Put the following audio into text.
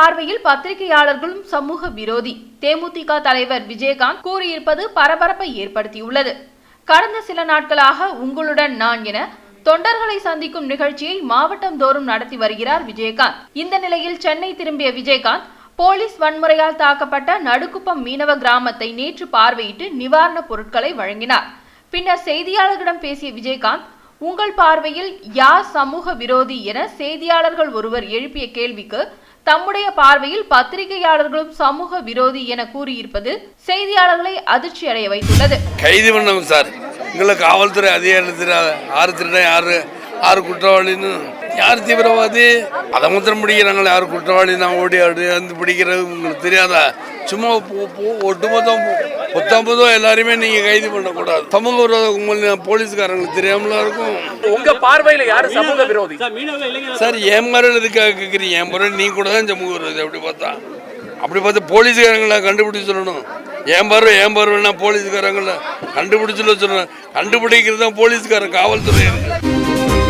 பார்வையில் பத்திரிகையாளர்களும் சமூக விரோதி. தேமுதிக தலைவர் விஜயகாந்த் கூறியிருப்பது பரபரப்பை ஏற்படுத்தியுள்ளது. கடந்த சில நாட்களாக உங்களுடன் நான் என தொண்டர்களை சந்திக்கும் நிகழ்ச்சியை மாவட்டம் தோறும் நடத்தி வருகிறார் விஜயகாந்த். இந்த நிலையில் சென்னை திரும்பிய விஜயகாந்த் போலீஸ் வன்முறையால் தாக்கப்பட்ட நடுக்குப்பம் மீனவ கிராமத்தை நேற்று பார்வையிட்டு நிவாரணப் பொருட்களை வழங்கினார். பின்னர் செய்தியாளர்களிடம் பேசிய விஜயகாந்த் உங்கள் பார்வையில் யார் சமூக விரோதி என செய்தியாளர்கள் ஒருவர் எழுப்பிய கேள்விக்கு தம்முடைய பார்வையில் பத்திரிகையாளர்களும் சமூக விரோதி என கூறியிருப்பது செய்தியாளர்களை அதிர்ச்சி அடைய வைத்துள்ளது. கைது பண்ணணும் சார். எங்களை காவல்துறை அதிகாரத்தில் ஆறு திருடன் யாரு ஆறு குற்றவாளின்னு? யார் தீவிரவாதி? அதை மாத்திரம் பிடிக்கிறாங்களே யார் குற்றவாளி? நான் ஓடி ஆடி வந்து பிடிக்கிறது உங்களுக்கு தெரியாதா? சும்மா ஒட்டுமொத்தம் பத்தொன்பதும் எல்லாரையுமே நீங்கள் கைது பண்ணக்கூடாது. சமூக விரோத கும்பல் போலீஸ்காரங்களுக்கு தெரியாமலா இருக்கும். உங்க பார்வையில யாரு சமூக விரோதி? சார் என் மரணம் எதுக்காக கேட்குறீங்க என் மரணம் நீ கூட தான் சமூக விரோதி அப்படி பார்த்தா. அப்படி பார்த்து போலீஸ்காரங்களை கண்டுபிடிச்சு சொல்லணும். ஏன் பாரு ஏன் பாருன்னா போலீஸ்காரங்களை கண்டுபிடிச்சு சொல்லணும். கண்டுபிடிக்கிறது தான் போலீஸ்காரன் காவல்துறை. இருக்கு